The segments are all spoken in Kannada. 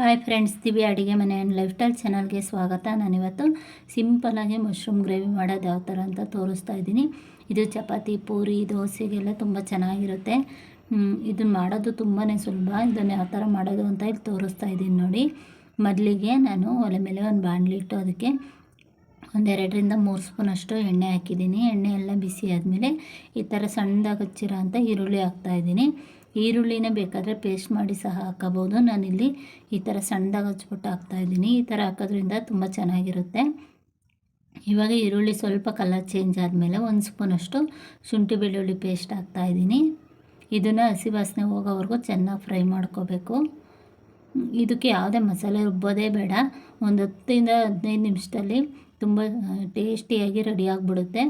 ಹಾಯ್ ಫ್ರೆಂಡ್ಸ್ ದಿವ್ಯ ಅಡುಗೆ ಮನೆ ಆ್ಯಂಡ್ ಲೈಫ್ ಸ್ಟೈಲ್ ಚಾನಲ್ಗೆ ಸ್ವಾಗತ. ನಾನಿವತ್ತು ಸಿಂಪಲಾಗಿ ಮಶ್ರೂಮ್ ಗ್ರೇವಿ ಮಾಡೋದು ಯಾವ ಥರ ಅಂತ ತೋರಿಸ್ತಾ ಇದ್ದೀನಿ. ಇದು ಚಪಾತಿ, ಪೂರಿ ದೋಸೆಗೆಲ್ಲ ತುಂಬ ಚೆನ್ನಾಗಿರುತ್ತೆ. ಇದನ್ನು ಮಾಡೋದು ತುಂಬಾ ಸುಲಭ. ಇದನ್ನು ಯಾವ ಥರ ಮಾಡೋದು ಅಂತ ಇಲ್ಲಿ ತೋರಿಸ್ತಾ ಇದ್ದೀನಿ ನೋಡಿ. ಮೊದಲಿಗೆ ನಾನು ಒಲೆ ಮೇಲೆ ಒಂದು ಬಾಣಲಿ ಇಟ್ಟು ಅದಕ್ಕೆ ಒಂದೆರಡರಿಂದ ಮೂರು ಸ್ಪೂನಷ್ಟು ಎಣ್ಣೆ ಹಾಕಿದ್ದೀನಿ. ಎಣ್ಣೆ ಎಲ್ಲ ಬಿಸಿ ಆದಮೇಲೆ ಈ ಥರ ಸಣ್ಣದಾಗಿ ಹಚ್ಚಿರೋ ಅಂತ ಈರುಳ್ಳಿ ಹಾಕ್ತಾಯಿದ್ದೀನಿ ಈರುಳ್ಳಿನ ಬೇಕಾದರೆ ಪೇಸ್ಟ್ ಮಾಡಿ ಸಹ ಹಾಕಬೋದು ನಾನಿಲ್ಲಿ ಈ ಥರ ಸಣ್ಣದಾಗಿ ಹಚ್ಬಿಟ್ಟು ಹಾಕ್ತಾಯಿದ್ದೀನಿ ಈ ಥರ ಹಾಕೋದ್ರಿಂದ ತುಂಬ ಚೆನ್ನಾಗಿರುತ್ತೆ. ಇವಾಗ ಈರುಳ್ಳಿ ಸ್ವಲ್ಪ ಕಲರ್ ಚೇಂಜ್ ಆದಮೇಲೆ ಒಂದು ಸ್ಪೂನಷ್ಟು ಶುಂಠಿ ಬೆಳ್ಳುಳ್ಳಿ ಪೇಸ್ಟ್ ಹಾಕ್ತಾಯಿದ್ದೀನಿ ಇದನ್ನು ಹಸಿ ವಾಸನೆ ಹೋಗೋವರೆಗೂ ಚೆನ್ನಾಗಿ ಫ್ರೈ ಮಾಡ್ಕೋಬೇಕು. ಇದಕ್ಕೆ ಯಾವುದೇ ಮಸಾಲೆ ರುಬ್ಬೋದೇ ಬೇಡ. ಒಂದು ಹತ್ತರಿಂದ ಹದಿನೈದು ನಿಮಿಷದಲ್ಲಿ ತುಂಬ ಟೇಸ್ಟಿಯಾಗಿ ರೆಡಿ ಆಗಿಬಿಡುತ್ತೆ.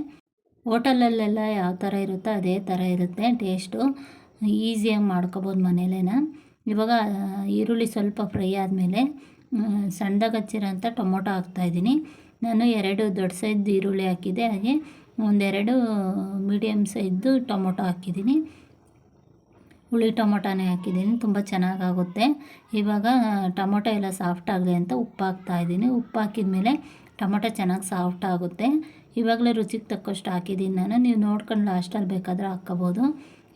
ಹೋಟೆಲಲ್ಲೆಲ್ಲ ಯಾವ ಥರ ಇರುತ್ತೋ ಅದೇ ಥರ ಇರುತ್ತೆ ಟೇಸ್ಟು ಈಸಿಯಾಗಿ ಮಾಡ್ಕೊಬೋದು ಮನೇಲೇನ. ಇವಾಗ ಈರುಳ್ಳಿ ಸ್ವಲ್ಪ ಫ್ರೈ ಆದಮೇಲೆ ಸಣ್ಣದಾಗಿ ಹಚ್ಚಿರೋಂಥ ಟೊಮೊಟೊ ಹಾಕ್ತಾಯಿದ್ದೀನಿ ನಾನು ಎರಡು ದೊಡ್ಡ ಸೈಜ್ ಈರುಳ್ಳಿ ಹಾಕಿದ್ದೆ. ಹಾಗೆ ಒಂದೆರಡು ಮೀಡಿಯಮ್ ಸೈಜ್ದು ಟೊಮೊಟೊ ಹಾಕಿದ್ದೀನಿ. ಹುಳಿ ಟೊಮೊಟೊನೇ ಹಾಕಿದ್ದೀನಿ. ತುಂಬ ಚೆನ್ನಾಗಾಗುತ್ತೆ. ಇವಾಗ, ಟೊಮೊಟೊ ಎಲ್ಲ ಸಾಫ್ಟ್ ಆಗಲಿ ಅಂತ ಉಪ್ಪು ಹಾಕ್ತಾಯಿದ್ದೀನಿ ಉಪ್ಪು ಹಾಕಿದ ಮೇಲೆ ಟೊಮೊಟೊ ಚೆನ್ನಾಗಿ ಸಾಫ್ಟ್ ಆಗುತ್ತೆ. ಇವಾಗಲೇ ರುಚಿಗೆ ತಕ್ಕಷ್ಟು ಹಾಕಿದ್ದೀನಿ ನಾನು. ನೀವು ನೋಡ್ಕೊಂಡು ಲಾಸ್ಟಲ್ಲಿ ಬೇಕಾದರೆ ಹಾಕ್ಕೋಬೋದು.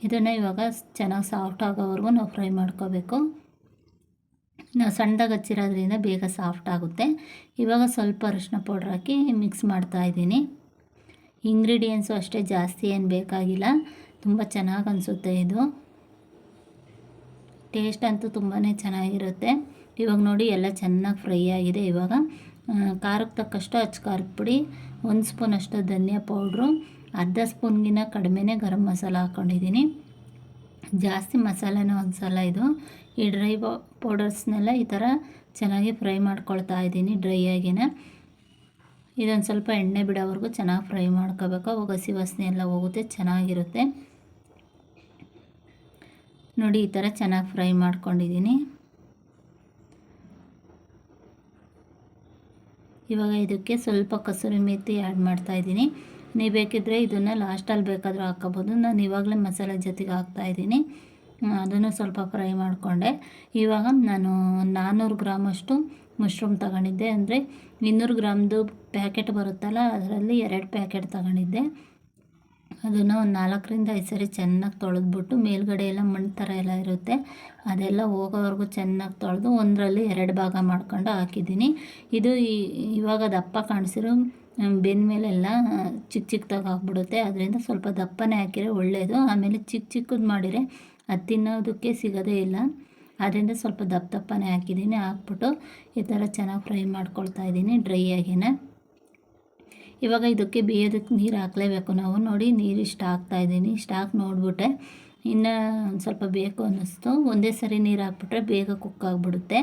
ಇದನ್ನು ಇವಾಗ ಚೆನ್ನಾಗಿ ಸಾಫ್ಟ್ ಆಗೋವರೆಗೂ ನಾವು ಫ್ರೈ ಮಾಡ್ಕೋಬೇಕು. ನಾವು ಸಣ್ಣದಾಗಿ ಹಚ್ಚಿರೋದ್ರಿಂದ ಬೇಗ ಸಾಫ್ಟ್ ಆಗುತ್ತೆ. ಇವಾಗ ಸ್ವಲ್ಪ ಅರಿಶಿನ ಪೌಡ್ರ್ ಹಾಕಿ ಮಿಕ್ಸ್ ಮಾಡ್ತಾ ಇದ್ದೀನಿ. ಇಂಗ್ರೀಡಿಯೆಂಟ್ಸು ಅಷ್ಟೇ ಜಾಸ್ತಿ ಏನು ಬೇಕಾಗಿಲ್ಲ. ತುಂಬ ಚೆನ್ನಾಗಿ ಅನಿಸುತ್ತೆ ಇದು. ಟೇಸ್ಟ್ ಅಂತೂ ತುಂಬಾ ಚೆನ್ನಾಗಿರುತ್ತೆ. ಇವಾಗ ನೋಡಿ ಎಲ್ಲ ಚೆನ್ನಾಗಿ ಫ್ರೈ ಆಗಿದೆ ಇವಾಗ. ಖಾರಕ್ಕೆ ತಕ್ಕಷ್ಟು ಅಚ್ಚ ಖಾರದ ಪುಡಿ, ಒಂದು ಸ್ಪೂನಷ್ಟು ಧನಿಯಾ ಪೌಡ್ರು ಅರ್ಧ ಸ್ಪೂನ್ಗಿನ್ನ ಕಡಿಮೆನೇ ಗರಂ ಮಸಾಲ ಹಾಕ್ಕೊಂಡಿದ್ದೀನಿ. ಜಾಸ್ತಿ ಮಸಾಲೆನೂ ಅನಿಸಲ್ಲ ಇದು. ಈ ಡ್ರೈ ಪೌಡರ್ಸ್ನೆಲ್ಲ ಈ ಥರ ಚೆನ್ನಾಗಿ ಫ್ರೈ ಮಾಡ್ಕೊಳ್ತಾ ಇದ್ದೀನಿ ಡ್ರೈ ಆಗಿನ. ಇದೊಂದು ಸ್ವಲ್ಪ ಎಣ್ಣೆ ಬಿಡೋವರೆಗೂ ಚೆನ್ನಾಗಿ ಫ್ರೈ ಮಾಡ್ಕೋಬೇಕು. ಅವಾಗ ಹಸಿ ವಾಸನೆ ಎಲ್ಲ ಹೋಗುತ್ತೆ, ಚೆನ್ನಾಗಿರುತ್ತೆ. ನೋಡಿ, ಈ ಥರ ಚೆನ್ನಾಗಿ ಫ್ರೈ ಮಾಡ್ಕೊಂಡಿದ್ದೀನಿ. ಇವಾಗ ಇದಕ್ಕೆ ಸ್ವಲ್ಪ ಕಸೂರಿ ಮೆತ್ತಿ ಆ್ಯಡ್ ಮಾಡ್ತಾಯಿದ್ದೀನಿ ನೀವು ಬೇಕಿದ್ದರೆ ಇದನ್ನು ಲಾಸ್ಟಲ್ಲಿ ಬೇಕಾದರೂ ಹಾಕ್ಕೋಬೋದು. ನಾನು ಇವಾಗಲೇ ಮಸಾಲೆ ಜೊತೆಗೆ ಹಾಕ್ತಾಯಿದ್ದೀನಿ ಅದನ್ನು ಸ್ವಲ್ಪ ಫ್ರೈ ಮಾಡಿಕೊಂಡೆ. ಇವಾಗ ನಾನು ನಾನ್ನೂರು ಗ್ರಾಮಷ್ಟು ಮಶ್ರೂಮ್ ತಗೊಂಡಿದ್ದೆ. ಅಂದರೆ ಇನ್ನೂರು ಗ್ರಾಮ್ದು ಪ್ಯಾಕೆಟ್ ಬರುತ್ತಲ್ಲ, ಅದರಲ್ಲಿ ಎರಡು ಪ್ಯಾಕೆಟ್ ತಗೊಂಡಿದ್ದೆ. ಅದನ್ನು ಒಂದು ನಾಲ್ಕರಿಂದ ಐದು ಸರಿ ಚೆನ್ನಾಗಿ ತೊಳೆದ್ಬಿಟ್ಟು ಮೇಲ್ಗಡೆ ಎಲ್ಲ ಮಣ್ಣು ಥರ ಎಲ್ಲ ಇರುತ್ತೆ. ಅದೆಲ್ಲ ಹೋಗೋವರೆಗೂ ಚೆನ್ನಾಗಿ ತೊಳೆದು ಒಂದರಲ್ಲಿ ಎರಡು ಭಾಗ ಮಾಡ್ಕೊಂಡು ಹಾಕಿದ್ದೀನಿ. ಇದು ಇವಾಗ ದಪ್ಪ ಕಾಣಿಸಿರೋ ಬೆಂದ ಮೇಲೆಲ್ಲ ಚಿಕ್ಕ ಚಿಕ್ಕದಾಗಿ ಆಗ್ಬಿಡುತ್ತೆ. ಅದರಿಂದ ಸ್ವಲ್ಪ ದಪ್ಪನೇ ಹಾಕಿದರೆ ಒಳ್ಳೆಯದು ಆಮೇಲೆ ಚಿಕ್ಕ ಚಿಕ್ಕದು ಮಾಡಿದರೆ ಅದು ತಿನ್ನೋದಕ್ಕೆ ಸಿಗೋದೇ ಇಲ್ಲ. ಅದರಿಂದ ಸ್ವಲ್ಪ ದಪ್ಪ ದಪ್ಪನೇ ಹಾಕಿದ್ದೀನಿ ಹಾಕ್ಬಿಟ್ಟು ಈ ಥರ ಚೆನ್ನಾಗಿ ಫ್ರೈ ಮಾಡ್ಕೊಳ್ತಾ ಇದ್ದೀನಿ ಡ್ರೈ ಆಗಿನ. ಇವಾಗ ಇದಕ್ಕೆ ಬೇಯೋದಕ್ಕೆ ನೀರು ಹಾಕಲೇಬೇಕು. ನಾವು ನೋಡಿ ನೀರು ಹಾಕ್ತಾ ಹಾಕ್ತಾಯಿದ್ದೀನಿ ಇಷ್ಟು ಹಾಕಿ ನೋಡಿಬಿಟ್ಟೆ. ಇನ್ನು ಸ್ವಲ್ಪ ಬೇಕು ಅನ್ನಿಸ್ತು. ಒಂದೇ ಸರಿ ನೀರು ಹಾಕ್ಬಿಟ್ರೆ ಬೇಗ ಕುಕ್ ಆಗಿಬಿಡುತ್ತೆ.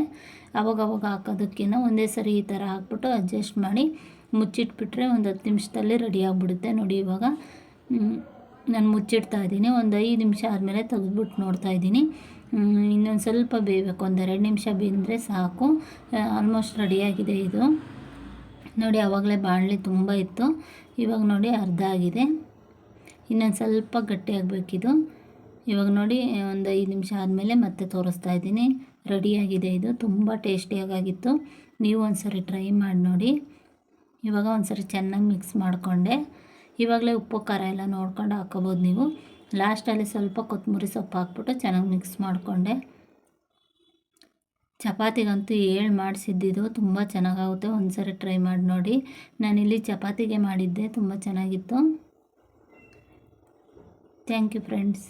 ಅವಾಗವಾಗ ಹಾಕೋದಕ್ಕಿಂತ ಒಂದೇ ಸರಿ ಈ ಥರ ಹಾಕ್ಬಿಟ್ಟು ಅಡ್ಜಸ್ಟ್ ಮಾಡಿ ಮುಚ್ಚಿಟ್ಬಿಟ್ರೆ ಒಂದು ಹತ್ತು ನಿಮಿಷದಲ್ಲೇ ರೆಡಿ ಆಗಿಬಿಡುತ್ತೆ ನೋಡಿ ಇವಾಗ. ನಾನು ಮುಚ್ಚಿಡ್ತಾ ಇದ್ದೀನಿ. ಒಂದು ಐದು ನಿಮಿಷ ಆದಮೇಲೆ ತೆಗೆದ್ಬಿಟ್ಟು ನೋಡ್ತಾ ಇದ್ದೀನಿ. ಇನ್ನೊಂದು ಸ್ವಲ್ಪ ಬೇಯಬೇಕು. ಒಂದು ಎರಡು ನಿಮಿಷ ಬೆಂದರೆ ಸಾಕು. ಆಲ್ಮೋಸ್ಟ್ ರೆಡಿಯಾಗಿದೆ ಇದು. ನೋಡಿ ಆವಾಗಲೇ ಬಾಣಲಿ ತುಂಬ ಇತ್ತು. ಇವಾಗ ನೋಡಿ ಅರ್ಧ ಆಗಿದೆ. ಇನ್ನೊಂದು ಸ್ವಲ್ಪ ಗಟ್ಟಿಯಾಗಬೇಕಿದು ಇವಾಗ ನೋಡಿ, ಒಂದು ಐದು ನಿಮಿಷ ಆದಮೇಲೆ ಮತ್ತೆ ತೋರಿಸ್ತಾ ಇದ್ದೀನಿ. ರೆಡಿಯಾಗಿದೆ ಇದು. ತುಂಬ ಟೇಸ್ಟಿಯಾಗಿತ್ತು ನೀವು ಒಂದು ಸರಿ ಟ್ರೈ ಮಾಡಿ ನೋಡಿ. ಇವಾಗ ಒಂದು ಸರಿ ಚೆನ್ನಾಗಿ ಮಿಕ್ಸ್ ಮಾಡಿಕೊಂಡೆ. ಇವಾಗಲೇ ಉಪ್ಪು, ಖಾರ ಎಲ್ಲ ನೋಡ್ಕೊಂಡು ಹಾಕೋಬೋದು ನೀವು. ಲಾಸ್ಟಲ್ಲಿ ಸ್ವಲ್ಪ ಕೊತ್ತಂಬರಿ ಸೊಪ್ಪು ಹಾಕ್ಬಿಟ್ಟು ಚೆನ್ನಾಗಿ ಮಿಕ್ಸ್ ಮಾಡಿಕೊಂಡೆ. ಚಪಾತಿಗಂತೂ ಏಳು ಮಾಡಿಸಿದ್ದಿದ್ದು ತುಂಬ ಚೆನ್ನಾಗಾಗುತ್ತೆ. ಒಂದು ಸರಿ ಟ್ರೈ ಮಾಡಿ ನೋಡಿ. ನಾನಿಲ್ಲಿ ಚಪಾತಿಗೆ ಮಾಡಿದ್ದೆ, ತುಂಬ ಚೆನ್ನಾಗಿತ್ತು. Thank you friends